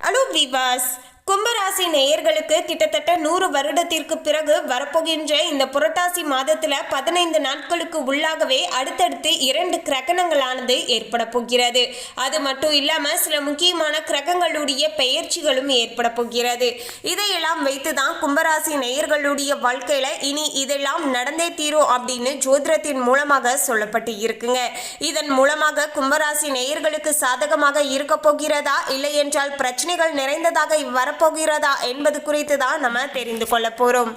અણુવિવાસ கும்பராசி நேயர்களுக்கு கிட்டத்தட்ட நூறு வருடத்திற்கு பிறகு வரப்போகின்ற இந்த புரட்டாசி மாதத்துல பதினைந்து நாட்களுக்கு உள்ளாகவே அடுத்தடுத்து இரண்டு கிரகணங்களானது ஏற்பட போகிறது. அது மட்டும் இல்லாம சில முக்கியமான கிரகங்களுடைய பெயர்ச்சிகளும் ஏற்பட போகிறது. இதையெல்லாம் வைத்துதான் கும்பராசி நேயர்களுடைய வாழ்க்கையில இனி இதெல்லாம் நடந்தே தீரும் அப்படின்னு ஜோதிடத்தின் மூலமாக சொல்லப்பட்டு இருக்குங்க. இதன் மூலமாக கும்பராசி நேயர்களுக்கு சாதகமாக இருக்க போகிறதா? இல்லை என்றால் பிரச்சனைகள் நிறைந்ததாக வரப்போகிறதா என்பது குறித்து தான் நம்ம தெரிந்து கொள்ள போறோம்.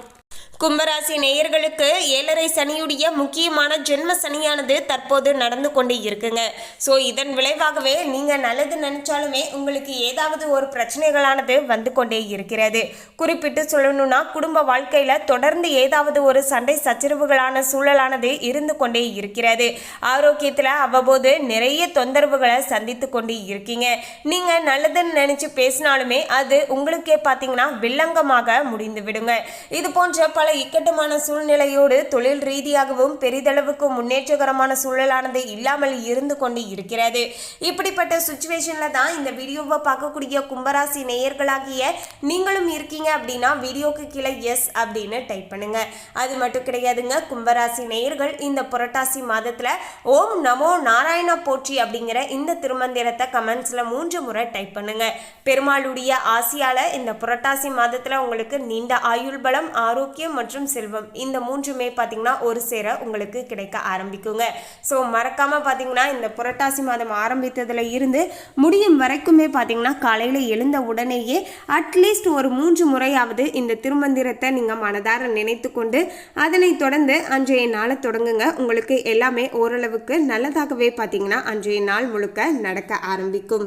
கும்பராசி நேயர்களுக்கு ஏழரை சனியுடைய முக்கியமான ஜென்ம சனியானது தற்போது நடந்து கொண்டு இருக்குங்க. ஸோ இதன் விளைவாகவே நீங்கள் நல்லது நினைச்சாலுமே உங்களுக்கு ஏதாவது ஒரு பிரச்சனைகளானது வந்து கொண்டே இருக்கிறது. குறிப்பிட்டு சொல்லணும்னா குடும்ப வாழ்க்கையில் தொடர்ந்து ஏதாவது ஒரு சண்டை சச்சரவுகளான சூழலானது இருந்து கொண்டே இருக்கிறது. ஆரோக்கியத்தில் அவ்வப்போது நிறைய தொந்தரவுகளை சந்தித்து கொண்டு இருக்கீங்க. நீங்கள் நல்லதுன்னு நினச்சி பேசினாலுமே அது உங்களுக்கே பார்த்தீங்கன்னா வில்லங்கமாக முடிந்து விடுங்க. இது போன்ற பல இக்கட்டுமான சூழ்நிலையோடு தொழில் ரீதியாகவும் பெரிதளவுக்கு முன்னேற்றகரமான சூழலானது இல்லாமல் இருந்து கொண்டு இருக்கிறது. இப்படிப்பட்ட சுச்சுவேஷன்ல தான் இந்த வீடியோவை பார்க்கக்கூடிய கும்பராசி நேயர்களாகிய நீங்களும் இருக்கீங்க அப்படின்னா வீடியோக்கு கீழே எஸ் அப்படின்னு டைப் பண்ணுங்க. அது மட்டும் கிடையாதுங்க கும்பராசி நேயர்கள் இந்த புரட்டாசி மாதத்துல ஓம் நமோ நாராயண போற்றி அப்படிங்கிற இந்த திருமந்திரத்தை கமெண்ட்ஸ்ல மூன்று முறை டைப் பண்ணுங்க. பெருமாளுடைய ஆசியால இந்த புரட்டாசி மாதத்துல உங்களுக்கு நீண்ட ஆயுள் பலம் ஆரோக்கியம் மற்றும் செல்வம். இந்த மூன்றுமே பார்த்தீங்கன்னா ஒரு சேர உங்களுக்கு கிடைக்க ஆரம்பிக்குங்க. ஸோ மறக்காம பார்த்தீங்கன்னா இந்த புரட்டாசி மாதம் ஆரம்பித்ததுல இருந்து முடியும் வரைக்குமே பார்த்தீங்கன்னா காலையில் எழுந்த உடனேயே அட்லீஸ்ட் ஒரு மூன்று முறையாவது இந்த திருமந்திரத்தை நீங்கள் மனதார நினைத்து கொண்டு அதனை தொடர்ந்து அன்றைய நாளை தொடங்குங்க. உங்களுக்கு எல்லாமே ஓரளவுக்கு நல்லதாகவே பார்த்தீங்கன்னா அன்றைய நாள் முழுக்க நடக்க ஆரம்பிக்கும்.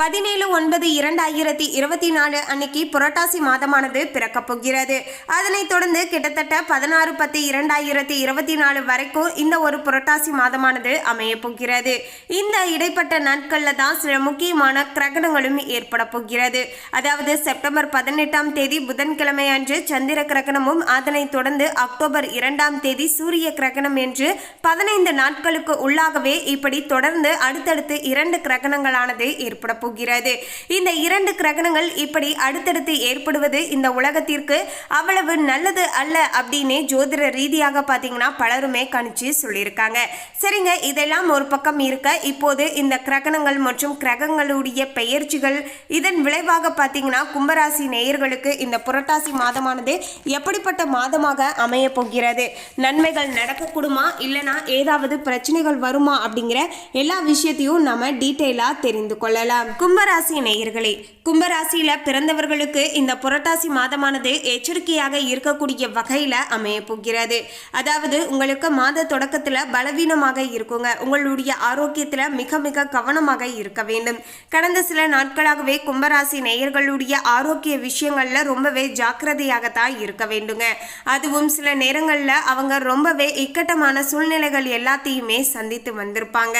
பதினேழு ஒன்பது இரண்டாயிரத்தி இருபத்தி நாலு அன்னைக்கு புரட்டாசி மாதமானது பிறக்கப் போகிறது. அதனைத் தொடர்ந்து கிட்டத்தட்ட பதினாறு பத்து இரண்டாயிரத்தி இருபத்தி நாலு வரைக்கும் இந்த ஒரு புரட்டாசி மாதமானது அமைய போகிறது. இந்த இடைப்பட்ட நாட்களில் தான் சில முக்கியமான கிரகணங்களும் ஏற்பட போகிறது. அதாவது செப்டம்பர் பதினெட்டாம் தேதி புதன்கிழமை அன்று சந்திர கிரகணமும் அதனைத் தொடர்ந்து அக்டோபர் இரண்டாம் தேதி சூரிய கிரகணம் என்று பதினைந்து நாட்களுக்கு உள்ளாகவே இப்படி தொடர்ந்து அடுத்தடுத்து இரண்டு கிரகணங்களானது ஏற்பட போகிறது. இந்த இரண்டு கிரகணங்கள் இப்படி அடுத்தடுத்து ஏற்படுவது இந்த உலகத்திற்கு அவ்வளவு நல்லது அல்ல அப்படின்னு ஜோதிட ரீதியாக பார்த்தீங்கன்னா பலருமே கணிச்சு சொல்லியிருக்காங்க. சரிங்க இதெல்லாம் ஒரு பக்கம் இருக்க இப்போது இந்த கிரகணங்கள் மற்றும் கிரகங்களுடைய பெயர்ச்சிகள் இதன் விளைவாக பார்த்தீங்கன்னா கும்பராசி நேயர்களுக்கு இந்த புரட்டாசி மாதமானது எப்படிப்பட்ட மாதமாக அமைய போகிறது? நன்மைகள் நடக்கக்கூடுமா? இல்லைனா ஏதாவது பிரச்சனைகள் வருமா? அப்படிங்கிற எல்லா விஷயத்தையும் நம்ம டீட்டெயிலாக தெரிந்து கொள்ளலாம். கும்பராசி நேயர்களே கும்பராசியில பிறந்தவர்களுக்கு இந்த புரட்டாசி மாதமானது எச்சரிக்கையாக இருக்கக்கூடிய வகையில அமைய போகிறது. அதாவது உங்களுக்கு மாத தொடக்கத்துல பலவீனமாக இருக்குங்க. உங்களுடைய ஆரோக்கியத்துல மிக மிக கவனமாக இருக்க வேண்டும். கடந்த சில நாட்களாகவே கும்பராசி நேயர்களுடைய ஆரோக்கிய விஷயங்கள்ல ரொம்பவே ஜாக்கிரதையாகத்தான் இருக்க வேண்டுங்க. அதுவும் சில நேரங்கள்ல அவங்க ரொம்பவே இக்கட்டமான சூழ்நிலைகள் எல்லாத்தையுமே சந்தித்து வந்திருப்பாங்க.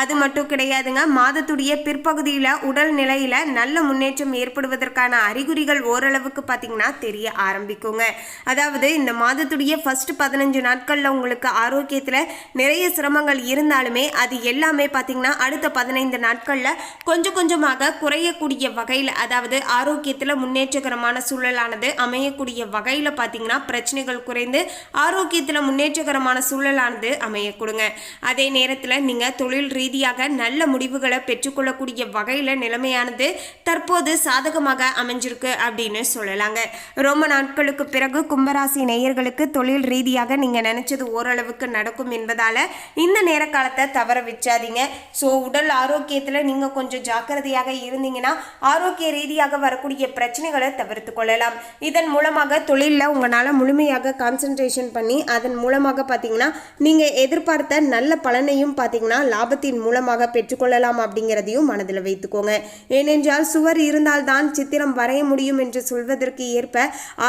அது மட்டும் கிடையாதுங்க. மாதத்துடைய பிற்பகுதியில் உடல் நிலையில் நல்ல முன்னேற்றம் ஏற்படுவதற்கான அறிகுறிகள் ஓரளவுக்கு பார்த்தீங்கன்னா தெரிய ஆரம்பிக்குங்க. அதாவது இந்த மாதத்துடைய ஃபர்ஸ்ட் பதினஞ்சு நாட்களில் உங்களுக்கு ஆரோக்கியத்தில் நிறைய சிரமங்கள் இருந்தாலுமே அது எல்லாமே பார்த்தீங்கன்னா அடுத்த பதினைந்து நாட்களில் கொஞ்சம் கொஞ்சமாக குறையக்கூடிய வகையில் அதாவது ஆரோக்கியத்தில் முன்னேற்றகரமான சூழலானது அமையக்கூடிய வகையில் பார்த்தீங்கன்னா பிரச்சனைகள் குறைந்து ஆரோக்கியத்தில் முன்னேற்றகரமான சூழலானது அமையக்கூடுங்க அதே நேரத்தில் நீங்கள் தொழில் ரீதியாக நல்ல முடிவுகளை பெற்றுக்கொள்ளக்கூடிய வகையில் நிலைமையானது தற்போது சாதகமாக அமைஞ்சிருக்கு அப்படின்னு சொல்லலாங்க. ரொம்ப நாட்களுக்கு பிறகு கும்பராசி நேயர்களுக்கு தொழில் ரீதியாக நீங்கள் நினச்சது ஓரளவுக்கு நடக்கும் என்பதால் இந்த நேர காலத்தை தவற வச்சாதீங்க ஸோ உடல் ஆரோக்கியத்தில் நீங்கள் கொஞ்சம் ஜாக்கிரதையாக இருந்தீங்கன்னா ஆரோக்கிய ரீதியாக வரக்கூடிய பிரச்சனைகளை தவிர்த்து கொள்ளலாம். இதன் மூலமாக தொழிலில் உங்களால் முழுமையாக கான்சென்ட்ரேஷன் பண்ணி அதன் மூலமாக பார்த்தீங்கன்னா நீங்கள் எதிர்பார்த்த நல்ல பலனையும் பார்த்தீங்கன்னா லாபத்தின் மாற்றத்தின் மூலமாக பெற்றுக்கொள்ளலாம் அப்படிங்கிறதையும் மனதில் வைத்துக்கோங்க. ஏனென்றால் சுவர் இருந்தால்தான் சித்திரம் வரைய முடியும் என்று சொல்வதற்கு ஏற்ப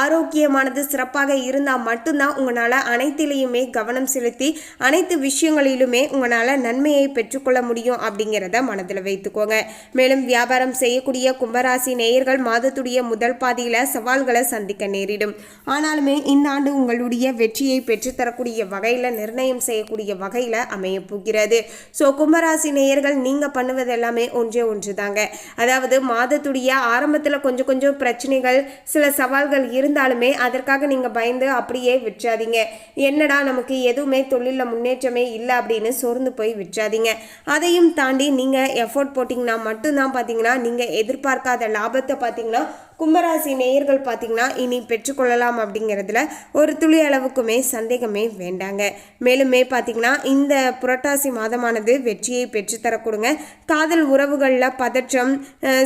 ஆரோக்கியமானது சிறப்பாக இருந்தால் மட்டும்தான் உங்களால் அனைத்திலையுமே கவனம் செலுத்தி அனைத்து விஷயங்களிலுமே உங்களால் நன்மையை பெற்றுக்கொள்ள முடியும் அப்படிங்கிறத மனதில் வைத்துக்கோங்க. மேலும் வியாபாரம் செய்யக்கூடிய கும்பராசி நேயர்கள் மாதத்துடைய முதல் பாதியில் சவால்களை சந்திக்க நேரிடும். ஆனாலுமே இந்த ஆண்டு உங்களுடைய வெற்றியை பெற்றுத்தரக்கூடிய வகையில் நிர்ணயம் செய்யக்கூடிய வகையில் அமைய போகிறது. ஸோ கும்பராசி நேயர்கள் நீங்கள் பண்ணுவது எல்லாமே ஒன்றே ஒன்று தாங்க அதாவது மாதத்துடைய ஆரம்பத்தில் கொஞ்சம் கொஞ்சம் பிரச்சனைகள் சில சவால்கள் இருந்தாலுமே அதற்காக நீங்கள் பயந்து அப்படியே விற்றாதீங்க என்னடா நமக்கு எதுவுமே தொழிலில் முன்னேற்றமே இல்லை அப்படின்னு சோர்ந்து போய் விற்றாதீங்க அதையும் தாண்டி நீங்கள் எஃபோர்ட் போட்டிங்கன்னா மட்டும்தான் பார்த்தீங்கன்னா நீங்கள் எதிர்பார்க்காத லாபத்தை பார்த்தீங்கன்னா கும்பராசி நேயர்கள் பார்த்தீங்கன்னா இனி பெற்றுக்கொள்ளலாம் அப்படிங்கிறதுல ஒரு துளி அளவுக்குமே சந்தேகமே வேண்டாங்க. மேலுமே பார்த்தீங்கன்னா இந்த புரட்டாசி மாதமானது வெற்றியை பெற்றுத்தரக்கூடுங்க காதல் உறவுகளில் பதற்றம்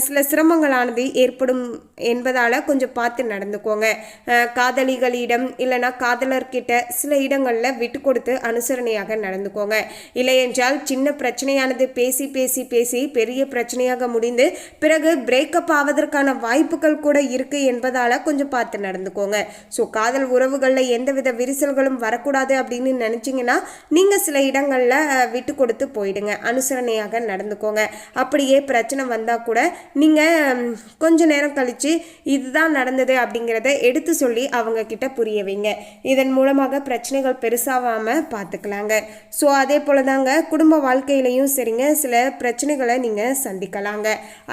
சில சிரமங்களானது ஏற்படும் என்பதால் கொஞ்சம் பார்த்து நடந்துக்கோங்க. காதலிகளிடம் இல்லைன்னா காதலர்கிட்ட சில இடங்களில் விட்டு கொடுத்து அனுசரணையாக நடந்துக்கோங்க. இல்லையென்றால் சின்ன பிரச்சனையானது பேசி பேசி பேசி பெரிய பிரச்சனையாக முடிந்து பிறகு பிரேக்கப் ஆவதற்கான வாய்ப்புகள் கூட இருக்குது என்பதால் கொஞ்சம் பார்த்து நடந்துக்கோங்க. ஸோ காதல் உறவுகளில் எந்தவித விரிசல்களும் வரக்கூடாது அப்படின்னு நினச்சிங்கன்னா நீங்கள் சில இடங்களில் விட்டு கொடுத்து போயிடுங்க. அனுசரணையாக நடந்துக்கோங்க. அப்படியே பிரச்சனை வந்தால் கூட நீங்கள் கொஞ்ச நேரம் கழித்து இதுதான் நடந்தது அப்படிங்கிறத எடுத்து சொல்லி அவங்க கிட்ட புரிய வைங்க. இதன் மூலமாக பிரச்சனைகள் பெருசாகாமல் பார்த்துக்கலாங்க ஸோ அதே போல தாங்க குடும்ப வாழ்க்கையிலையும் சரிங்க சில பிரச்சனைகளை நீங்கள் சந்திக்கலாங்க.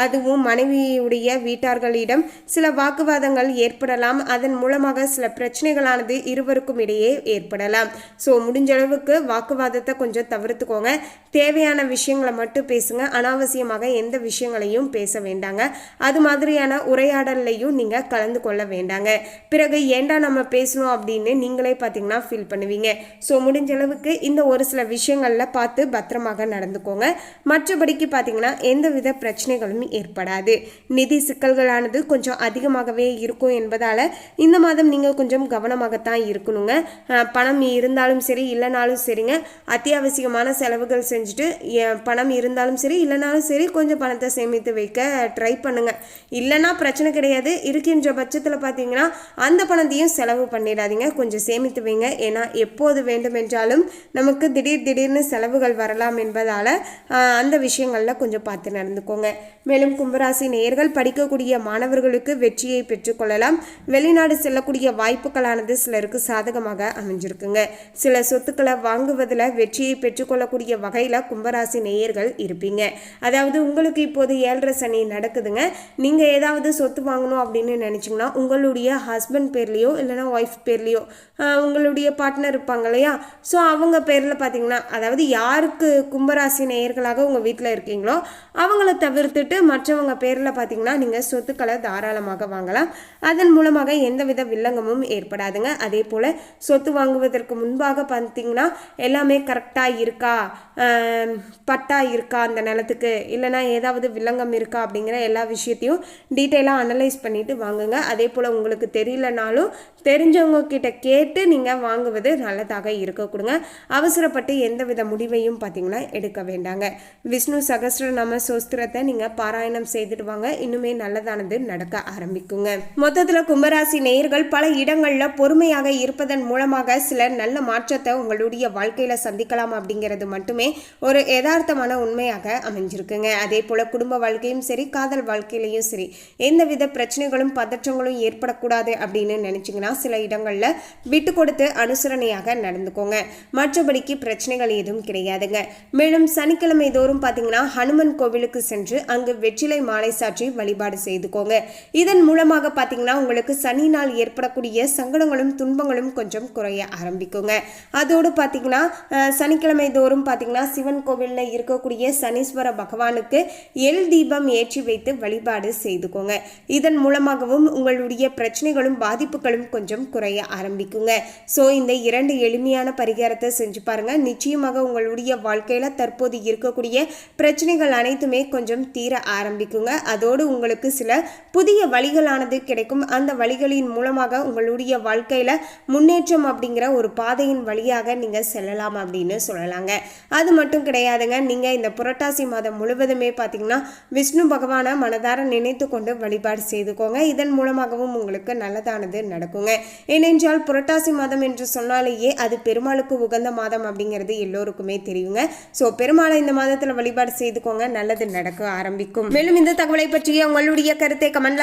அதுவும் மனைவியுடைய வீட்டார்களிடம் சில வாக்குவாதங்கள் ஏற்படலாம். அதன் மூலமாக சில பிரச்சனைகளானது இருவருக்கும் இடையே ஏற்படலாம். ஸோ முடிஞ்ச அளவுக்கு வாக்குவாதத்தை கொஞ்சம் தவிர்த்துக்கோங்க. தேவையான விஷயங்களை மட்டும் பேசுங்க. அனாவசியமாக எந்த விஷயங்களையும் பேச வேண்டாங்க. அது மாதிரியான உரையாடல்லையும் நீங்கள் கலந்து கொள்ள வேண்டாங்க. பிறகு ஏண்டா நம்ம பேசணும் அப்படின்னு நீங்களே பார்த்தீங்கன்னா ஃபீல் பண்ணுவீங்க. ஸோ முடிஞ்ச அளவுக்கு இந்த ஒரு சில விஷயங்களில் பார்த்து பத்திரமாக நடந்துக்கோங்க. மற்றபடிக்கு பார்த்தீங்கன்னா எந்தவித பிரச்சனைகளும் ஏற்படாது. நிதி சிக்கல்களானது கொஞ்சம் கொஞ்சம் அதிகமாகவே இருக்கும் என்பதால் இந்த மாதம் நீங்கள் கொஞ்சம் கவனமாகத்தான் இருக்கணுங்க. பணம் இருந்தாலும் சரி இல்லைனாலும் சரிங்க. அத்தியாவசியமான செலவுகள் செஞ்சுட்டு பணம் இருந்தாலும் சரி இல்லைனாலும் சரி கொஞ்சம் பணத்தை சேமித்து வைக்க ட்ரை பண்ணுங்க. இல்லைன்னா பிரச்சனை கிடையாது. இருக்கின்ற பட்சத்தில் பார்த்தீங்கன்னா அந்த பணத்தையும் செலவு பண்ணிடாதீங்க. கொஞ்சம் சேமித்து வைங்க. ஏன்னா எப்போது வேண்டுமென்றாலும் நமக்கு திடீர் திடீர்னு செலவுகள் வரலாம் என்பதால் அந்த விஷயங்களில் கொஞ்சம் பார்த்து நடந்துக்கோங்க. மேலும் கும்பராசி நேர்கள் படிக்கக்கூடிய மாணவர்கள் மாணவர்களுக்கு வெற்றியை பெற்றுக்கொள்ளலாம் வெளிநாடு செல்லக்கூடிய வாய்ப்புகளானது சிலருக்கு சாதகமாக அமைஞ்சிருக்குங்க. சில சொத்துக்களை வாங்குவதில் வெற்றியை பெற்றுக்கொள்ளக்கூடிய வகையில் கும்பராசி நேயர்கள் இருப்பீங்க. அதாவது உங்களுக்கு இப்போது ஏழரை சனி நடக்குதுங்க. நீங்கள் ஏதாவது சொத்து வாங்கணும் அப்படின்னு நினச்சிங்கன்னா உங்களுடைய ஹஸ்பண்ட் பேர்லேயோ இல்லைன்னா ஒய்ஃப் பேர்லேயோ உங்களுடைய பார்ட்னர் இருப்பாங்க இல்லையா? ஸோ அவங்க பேரில் பார்த்தீங்கன்னா அதாவது யாருக்கு கும்பராசி நேயர்களாக உங்கள் வீட்டில் இருக்கீங்களோ அவங்கள தவிர்த்துட்டு மற்றவங்க பேரில் பார்த்தீங்கன்னா நீங்கள் சொத்துக்களை தாராளமாக வாங்கலாம். அதன் மூலமாக எந்தவித வில்லங்கமும் ஏற்படாதுங்க. அதே போல் சொத்து வாங்குவதற்கு முன்பாக பார்த்தீங்கன்னா எல்லாமே கரெக்டாக இருக்கா? பட்டா இருக்கா அந்த நிலத்துக்கு? இல்லைனா ஏதாவது வில்லங்கம் இருக்கா அப்படிங்கிற எல்லா விஷயத்தையும் டீட்டெயிலாக அனலைஸ் பண்ணிவிட்டு வாங்குங்க. அதே போல் உங்களுக்கு தெரியலனாலும் தெரிஞ்சவங்க கிட்ட கேட்டு நீங்கள் வாங்குவது நல்லதாக இருக்க கொடுங்க. அவசரப்பட்டு எந்தவித முடிவையும் பார்த்தீங்கன்னா எடுக்க வேண்டாங்க. விஷ்ணு சகஸ்ரநாம சோஸ்திரத்தை நீங்கள் பாராயணம் செய்துட்டு வாங்க. இன்னுமே நல்லதானது நடக்க ஆரம்பிக்குங்க. மொத்தத்தில் கும்பராசி நேயர்கள் பல இடங்களில் பொறுமையாக இருப்பதன் மூலமாக சில நல்ல மாற்றத்தை உங்களுடைய வாழ்க்கையில் சந்திக்கலாம் அப்படிங்கிறது மட்டுமே ஒரு யதார்த்தமான உண்மையாக அமைஞ்சிருக்குங்க. அதே போல் குடும்ப வாழ்க்கையும் சரி காதல் வாழ்க்கையிலையும் சரி எந்தவித பிரச்சனைகளும் பதற்றங்களும் ஏற்படக்கூடாது அப்படின்னு நினச்சிங்கன்னா சில இடங்களில் விட்டு கொடுத்து அனுசரணையாக நடந்துக்கோங்க. மற்றபடிக்கு பிரச்சனைகள் எதுவும் கிடையாதுங்க. மேலும் சனிக்கிழமை தோறும் பார்த்தீங்கன்னா ஹனுமன் கோவிலுக்கு சென்று அங்கு வெற்றிலை மாலை சாற்றி வழிபாடு செய்துக்கோங்க. இதன் மூலமாக பார்த்தீங்கன்னா உங்களுக்கு சனி நாள் ஏற்படக்கூடிய சங்கடங்களும் துன்பங்களும் கொஞ்சம் குறைய ஆரம்பிக்குங்க. அதோடு பார்த்தீங்கன்னா சனிக்கிழமை தோறும் பார்த்தீங்கன்னா சிவன் கோவிலில் இருக்கக்கூடிய சனீஸ்வர பகவானுக்கு எல் தீபம் ஏற்றி வைத்து வழிபாடு செய்துக்கோங்க. இதன் மூலமாகவும் உங்களுடைய பிரச்சனைகளும் பாதிப்புகளும் கொஞ்சம் குறைய ஆரம்பிக்குங்க. ஸோ இந்த இரண்டு எளிமையான பரிகாரத்தை செஞ்சு பாருங்க. நிச்சயமாக உங்களுடைய வாழ்க்கையில தற்போது இருக்கக்கூடிய பிரச்சனைகள் அனைத்துமே கொஞ்சம் தீர ஆரம்பிக்குங்க. அதோடு உங்களுக்கு சில புதிய புதிய வழிகளானது கிடைக்கும். அந்த வழிகளின் மூலமாக உங்களுடைய வாழ்க்கையில முன்னேற்றம் அப்படிங்கிற ஒரு பாதையின் வழியாக நீங்க செல்லலாம் அப்படின்னு சொல்லலாங்க. அது மட்டும் கிடையாதுங்க. நீங்க இந்த புரட்டாசி மாதம் முழுவதுமே பார்த்தீங்கன்னா விஷ்ணு பகவானை மனதார நினைத்து கொண்டு வழிபாடு செய்துக்கோங்க. இதன் மூலமாகவும் உங்களுக்கு நல்லதானது நடக்குங்க. ஏனென்றால் புரட்டாசி மாதம் என்று சொன்னாலேயே அது பெருமாளுக்கு உகந்த மாதம் அப்படிங்கிறது எல்லோருக்குமே தெரியுங்க. ஸோ பெருமாளை இந்த மாதத்தில் வழிபாடு செய்துக்கோங்க. நல்லது நடக்க ஆரம்பிக்கும். மேலும் இந்த தகவலை பற்றிய உங்களுடைய கருத்தை கமெண்ட்ல